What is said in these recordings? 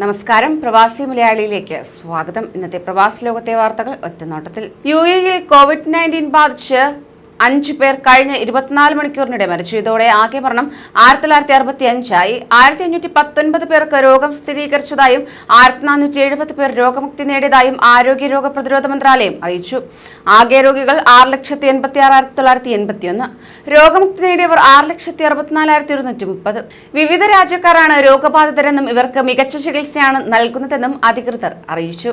നമസ്കാരം. പ്രവാസി മലയാളിയിലേക്ക് സ്വാഗതം. ഇന്നത്തെ പ്രവാസി ലോകത്തെ വാർത്തകൾ ഒറ്റനോട്ടത്തിൽ. യു എയിൽ കോവിഡ് നയന്റീൻ ബാധിച്ച് അഞ്ചു പേർ കഴിഞ്ഞ ഇരുപത്തിനാല് മണിക്കൂറിനിടെ മരിച്ചു. ഇതോടെ ആകെ മരണം ആയിരത്തി തൊള്ളായിരത്തി അറുപത്തി അഞ്ചായി ആയിരത്തി അഞ്ഞൂറ്റി പത്തൊൻപത് പേർക്ക് രോഗം സ്ഥിരീകരിച്ചതായും ആയിരത്തി നാനൂറ്റി എഴുപത് പേർ രോഗമുക്തി നേടിയതായും ആരോഗ്യ രോഗ പ്രതിരോധ മന്ത്രാലയം അറിയിച്ചു. ആകെ രോഗികൾ ആറ് ലക്ഷത്തി എൺപത്തി ആറായിരത്തി തൊള്ളായിരത്തി എൺപത്തി ഒന്ന് രോഗമുക്തി നേടിയവർ ആറ് ലക്ഷത്തി അറുപത്തിനാലായിരത്തി ഇരുന്നൂറ്റി മുപ്പത് വിവിധ രാജ്യക്കാരാണ് രോഗബാധിതരെന്നും ഇവർക്ക് മികച്ച ചികിത്സയാണ് നൽകുന്നതെന്നും അധികൃതർ അറിയിച്ചു.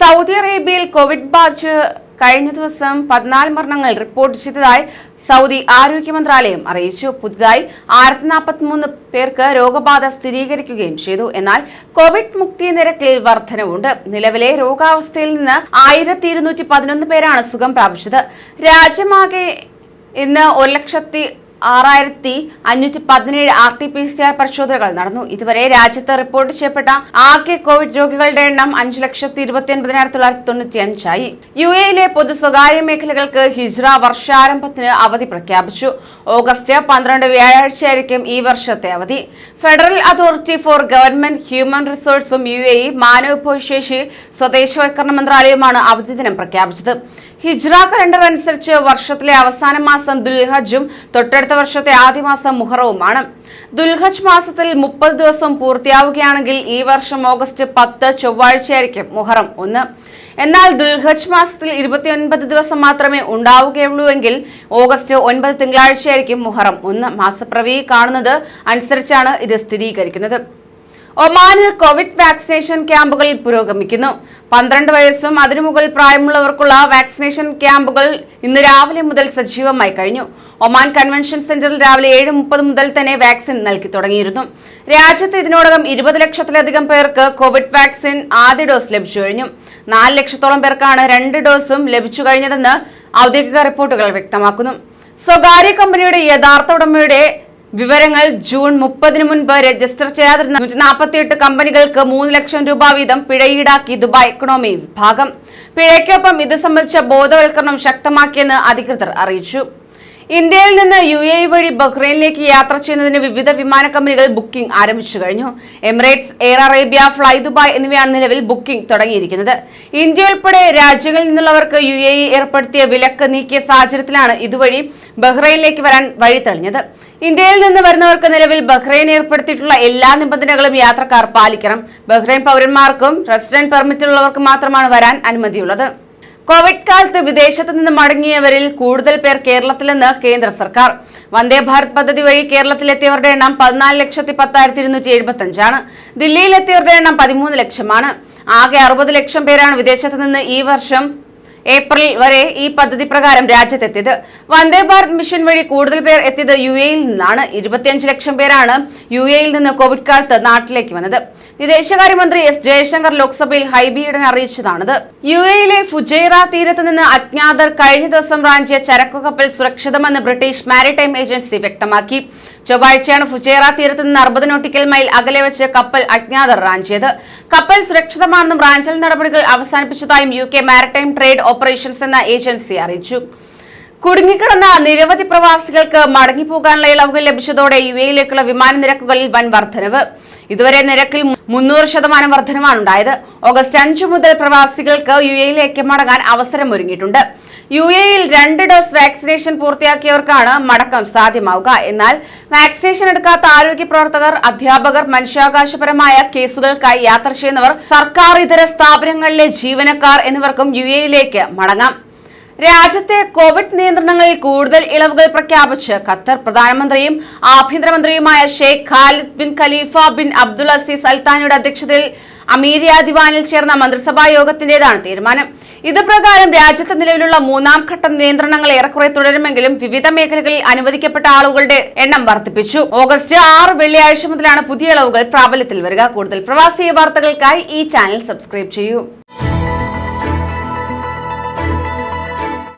സൗദി അറേബ്യയിൽ കോവിഡ് ബാധിച്ച് കഴിഞ്ഞ ദിവസം പതിനാല് മരണങ്ങൾ റിപ്പോർട്ട് ചെയ്തതായി സൗദി ആരോഗ്യ മന്ത്രാലയം അറിയിച്ചു. പുതുതായി ആയിരത്തി നാൽപ്പത്തിമൂന്ന് പേർക്ക് രോഗബാധ സ്ഥിരീകരിക്കുകയും ചെയ്തു. എന്നാൽ കോവിഡ് മുക്തി നിരക്കിൽ വർധനവുണ്ട്. നിലവിലെ രോഗാവസ്ഥയിൽ നിന്ന് ആയിരത്തി ഇരുന്നൂറ്റി പതിനൊന്ന് പേരാണ് സുഖം പ്രാപിച്ചത്. രാജ്യമാകെ ഇന്ന് ഒരു ലക്ഷത്തി ആറായിരത്തി അഞ്ഞൂറ്റി പതിനേഴ് R T P C R പരിശോധനകൾ നടന്നു. ഇതുവരെ രാജ്യത്ത് റിപ്പോർട്ട് ചെയ്യപ്പെട്ട ആകെ കോവിഡ് രോഗികളുടെ എണ്ണം അഞ്ച് ലക്ഷത്തി ഇരുപത്തി ഒൻപതിനായിരത്തി തൊള്ളായിരത്തി തൊണ്ണൂറ്റി അഞ്ചായി യു എയിലെ പൊതു സ്വകാര്യ മേഖലകൾക്ക് ഹിജ്ര വർഷാരംഭത്തിന് അവധി പ്രഖ്യാപിച്ചു. ഓഗസ്റ്റ് പന്ത്രണ്ട് വ്യാഴാഴ്ചയായിരിക്കും ഈ വർഷത്തെ അവധി. Federal authority for government human റിസോഴ്സും U A മാനവവിഭവശേഷി സ്വദേശവൽക്കരണ മന്ത്രാലയവുമാണ് അവധി ദിനം പ്രഖ്യാപിച്ചത്. ഹിജ്ര കലണ്ടർ അനുസരിച്ച് വർഷത്തിലെ അവസാന മാസം ദുൽഹജും തൊട്ടടുത്ത വർഷത്തെ ആദ്യമാസം മുഹറവുമാണ്. ദുൽഹജ് മാസത്തിൽ മുപ്പത് ദിവസം പൂർത്തിയാവുകയാണെങ്കിൽ ഈ വർഷം ഓഗസ്റ്റ് പത്ത് ചൊവ്വാഴ്ചയായിരിക്കും മുഹറം ഒന്ന്. എന്നാൽ ദുൽഹജ് മാസത്തിൽ ഇരുപത്തിയൊൻപത് ദിവസം മാത്രമേ ഉണ്ടാവുകയുള്ളൂവെങ്കിൽ ഓഗസ്റ്റ് ഒൻപത് തിങ്കളാഴ്ചയായിരിക്കും മുഹറം ഒന്ന്. മാസപ്രവി കാണുന്നത് അനുസരിച്ചാണ് ഇത് സ്ഥിരീകരിക്കുന്നത്. ഒമാനിൽ കോവിഡ് വാക്സിനേഷൻ ക്യാമ്പുകൾ പുരോഗമിക്കുന്നു. പന്ത്രണ്ട് വയസ്സും അതിനു മുകളിൽ പ്രായമുള്ളവർക്കുള്ള വാക്സിനേഷൻ ക്യാമ്പുകൾ ഇന്ന് രാവിലെ മുതൽ സജീവമായി കഴിഞ്ഞു. ഒമാൻ കൺവെൻഷൻ സെന്ററിൽ രാവിലെ ഏഴ് മുപ്പത് മുതൽ തന്നെ വാക്സിൻ നൽകി തുടങ്ങിയിരുന്നു. രാജ്യത്ത് ഇതിനോടകം ഇരുപത് ലക്ഷത്തിലധികം പേർക്ക് കോവിഡ് വാക്സിൻ ആദ്യ ഡോസ് ലഭിച്ചു കഴിഞ്ഞു. നാല് ലക്ഷത്തോളം പേർക്കാണ് രണ്ട് ഡോസും ലഭിച്ചു കഴിഞ്ഞതെന്ന് ഔദ്യോഗിക റിപ്പോർട്ടുകൾ വ്യക്തമാക്കുന്നു. സ്വകാര്യ കമ്പനിയുടെ യഥാർത്ഥ ഉടമയുടെ വിവരങ്ങൾ ജൂൺ മുപ്പതിന് മുൻപ് രജിസ്റ്റർ ചെയ്യാതിരുന്ന നൂറ്റി നാൽപ്പത്തിയെട്ട് കമ്പനികൾക്ക് മൂന്ന് ലക്ഷം രൂപ വീതം പിഴ ഈടാക്കി ദുബായ് എക്കണോമി വിഭാഗം. പിഴയ്ക്കൊപ്പം ഇത് സംബന്ധിച്ച ബോധവൽക്കരണം ശക്തമാക്കിയെന്ന് അധികൃതർ അറിയിച്ചു. ഇന്ത്യയിൽ നിന്ന് യു എ വഴി ബഹ്റൈനിലേക്ക് യാത്ര ചെയ്യുന്നതിന് വിവിധ വിമാന കമ്പനികൾ ബുക്കിംഗ് ആരംഭിച്ചു കഴിഞ്ഞു. Emirates Air Arabia fly Dubai എന്നിവയാണ് നിലവിൽ ബുക്കിംഗ് തുടങ്ങിയിരിക്കുന്നത്. ഇന്ത്യ ഉൾപ്പെടെ രാജ്യങ്ങളിൽ നിന്നുള്ളവർക്ക് യു എ ഏർപ്പെടുത്തിയ വിലക്ക് നീക്കിയ സാഹചര്യത്തിലാണ് ഇതുവഴി ബഹ്റൈനിലേക്ക് വരാൻ വഴി തെളിഞ്ഞത്. ഇന്ത്യയിൽ നിന്ന് വരുന്നവർക്ക് നിലവിൽ ബഹ്റൈൻ ഏർപ്പെടുത്തിയിട്ടുള്ള എല്ലാ നിബന്ധനകളും യാത്രക്കാർ പാലിക്കണം. ബഹ്റൈൻ പൗരന്മാർക്കും റെസിഡന്റ് പെർമിറ്റുള്ളവർക്ക് മാത്രമാണ് വരാൻ അനുമതിയുള്ളത്. കോവിഡ് കാലത്ത് വിദേശത്ത് നിന്ന് മടങ്ങിയവരിൽ കൂടുതൽ പേർ കേരളത്തിലെന്ന് കേന്ദ്ര സർക്കാർ. വന്ദേ ഭാരത് പദ്ധതി വഴി കേരളത്തിലെത്തിയവരുടെ എണ്ണം പതിനാല് ലക്ഷത്തി പത്തായിരത്തി ഇരുന്നൂറ്റി എഴുപത്തി അഞ്ചാണ് ദില്ലിയിലെത്തിയവരുടെ എണ്ണം പതിമൂന്ന് ലക്ഷമാണ്. ആകെ അറുപത് ലക്ഷം പേരാണ് വിദേശത്ത് നിന്ന് ഈ വർഷം ഏപ്രിൽ വരെ ഈ പദ്ധതി പ്രകാരം രാജ്യത്തെത്തിയത്. വന്ദേ ഭാരത് മിഷൻ വഴി കൂടുതൽ പേർ എത്തിയത് യു എയിൽ നിന്നാണ്. ഇരുപത്തിയഞ്ച് ലക്ഷം പേരാണ് യു എയിൽ നിന്ന് കോവിഡ് കാലത്ത് നാട്ടിലേക്ക് വന്നത്. വിദേശകാര്യമന്ത്രി എസ് ജയശങ്കർ ലോക്സഭയിൽ ഹൈബിയുടെ അറിയിച്ചതാണിത്. യു എയിലെ ഫുജൈറ തീരത്ത് നിന്ന് അജ്ഞാതർ കഴിഞ്ഞ ദിവസം റാഞ്ചിയ ചരക്കു കപ്പൽ സുരക്ഷിതമെന്ന് ബ്രിട്ടീഷ് മാരിടൈം ഏജൻസി വ്യക്തമാക്കി. ചൊവ്വാഴ്ചയാണ് ഫുചേറ തീരത്ത് നിന്ന് അറുപത് നോട്ടിക്കൽ മൈൽ അകലെ വെച്ച് കപ്പൽ അജ്ഞാതർ റാഞ്ചിയത്. കപ്പൽ സുരക്ഷിതമാണെന്നും റാഞ്ചൽ നടപടികൾ അവസാനിപ്പിച്ചതായും U K maritime trade operations എന്ന ഏജൻസി അറിയിച്ചു. കുടുങ്ങിക്കിടന്ന നിരവധി പ്രവാസികൾക്ക് മടങ്ങിപ്പോകാനുള്ള ഇളവുകൾ ലഭിച്ചതോടെ യു എയിലേക്കുള്ള വിമാന നിരക്കുകളിൽ വൻ വർധനവ്. ഇതുവരെ നിരക്കിൽ മുന്നൂറ് ശതമാനം വർധനമാണ് ഉണ്ടായത്. ഓഗസ്റ്റ് അഞ്ചു മുതൽ പ്രവാസികൾക്ക് യു എയിലേക്ക് മടങ്ങാൻ അവസരം ഒരുങ്ങിയിട്ടുണ്ട്. യു എയിൽ രണ്ട് ഡോസ് വാക്സിനേഷൻ പൂർത്തിയാക്കിയവർക്കാണ് മടക്കം സാധ്യമാവുക. എന്നാൽ വാക്സിനേഷൻ എടുക്കാത്ത ആരോഗ്യ പ്രവർത്തകർ അധ്യാപകർ മനുഷ്യാവകാശപരമായ കേസുകൾക്കായി യാത്ര ചെയ്യുന്നവർ സർക്കാർ ഇതര സ്ഥാപനങ്ങളിലെ ജീവനക്കാർ എന്നിവർക്കും യു എയിലേക്ക് മടങ്ങാം. രാജ്യത്തെ കോവിഡ് നിയന്ത്രണങ്ങളിൽ കൂടുതൽ ഇളവുകൾ പ്രഖ്യാപിച്ച് ഖത്തർ പ്രധാനമന്ത്രിയും ആഭ്യന്തരമന്ത്രിയുമായ Sheikh Khalid bin Khalifa bin Abdul Aziz അൽത്താനിയുടെ അധ്യക്ഷതയിൽ അമീരിയ ദിവാനിൽ ചേർന്ന മന്ത്രിസഭാ യോഗത്തിന്റേതാണ് തീരുമാനം. ഇത് പ്രകാരം രാജ്യത്ത് നിലവിലുള്ള മൂന്നാം ഘട്ട നിയന്ത്രണങ്ങൾ ഏറെക്കുറെ തുടരുമെങ്കിലും വിവിധ മേഖലകളിൽ അനുവദിക്കപ്പെട്ട ആളുകളുടെ എണ്ണം വർദ്ധിപ്പിച്ചു. ഓഗസ്റ്റ് ആറ് വെള്ളിയാഴ്ച മുതലാണ് പുതിയ ഇളവുകൾ പ്രാബല്യത്തിൽ വരിക. കൂടുതൽ പ്രവാസി വാർത്തകൾക്കായി ഈ ചാനൽ സബ്സ്ക്രൈബ് ചെയ്യൂ.